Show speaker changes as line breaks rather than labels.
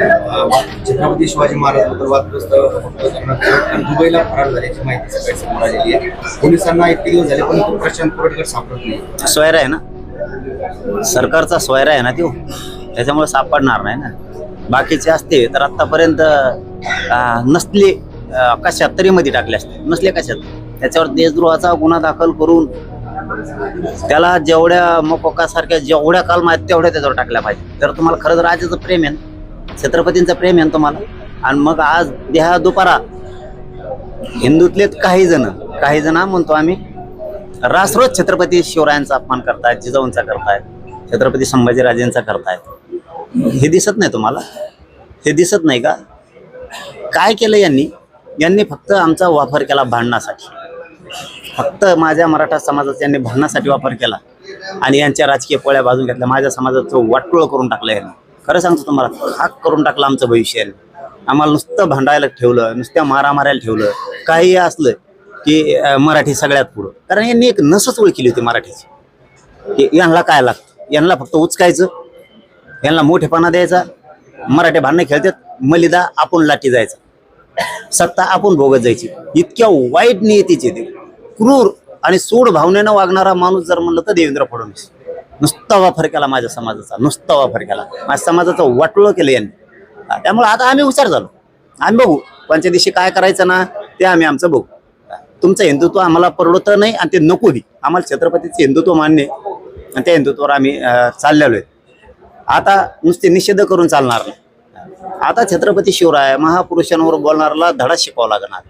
छत्रपती शिवाजी महाराजांबद्दल वादग्रस्त दुबईला फरार झाल्याची माहिती सकाळी समोर आलेली आहे. पोलिसांना इतके दिवस झाले पण प्रशांत कोरटकर सापडत नाही.
सोयरा आहे ना? सरकारचा सोयरा आहे ना तो त्याच्यामुळे सापडणार नाही ना? बाकीचे असते तर आतापर्यंत नसले कशात तरी मध्ये टाकले असते. नसले कशात? त्याच्यावर देशद्रोहाचा गुन्हा दाखल करून त्याला जेवढ्या मकोकासारख्या जेवढ्या काल आहेत तेवढ्या त्याच्यावर टाकल्या पाहिजे. तर तुम्हाला खरंच राजाचं प्रेम आहे ना? छत्रपतींचं प्रेम आहे ना तुम्हाला. आणि मग आज देहा दुपारा हिंदूतले काही जण काही जण म्हणतो आम्ही रासरोज छत्रपती शिवरायांचा अपमान करतायत जिजाऊंचा करतायत छत्रपती संभाजीराजेंचा करतायत. हे दिसत नाही तुम्हाला? हे दिसत नाही का? काय केलं यांनी? यांनी फक्त आमचा वापर केला भांडणासाठी. फक्त माझ्या मराठा समाजाचा यांनी भांडणासाठी वापर केला. आणि यांच्या राजकीय पोळ्या बाजून घेतल्या. माझ्या समाजाचं वाटोळ करून टाकलं यांनी. खरं सांगतो तुम्हाला हाक करून टाकलं आमचं भविष्य. आम्हाला नुसतं भांडायला ठेवलं नुसत्या मारा मारायला ठेवलं. काही असलं की मराठी सगळ्यात पुढं. कारण यांनी एक नसच ओळखली होती मराठीची. की यांना काय लागतं? यांना फक्त उचकायचं यांना मोठेपणा द्यायचा मराठी भांडणं खेळतात मलिदा आपण लाठी जायचा. सत्ता आपण भोगत जायची. इतक्या वाईट नियतीचे ते. क्रूर आणि सूड भावनेनं वागणारा माणूस जर म्हणलं तर देवेंद्र फडणवीस. नुसता वापर केला माझ्या समाजाचा नुसता वापर केला. माझ्या समाजाचं वाटोळं केलं यांनी. त्यामुळे आता आम्ही हुशार झालो. आम्ही बघू. पंच्या दिवशी काय करायचं ना ते आम्ही आमचं बघू. तुमचं हिंदुत्व आम्हाला परवडतं नाही आणि ते नको बी. आम्हाला छत्रपतीचं हिंदुत्व मान्य आणि त्या हिंदुत्वावर आम्ही चाललेलो आहे. आता नुसते निषेध करून चालणार नाही. आता छत्रपती शिवराय महापुरुषांवर बोलणाऱ्याला धडा शिकावा लागणार.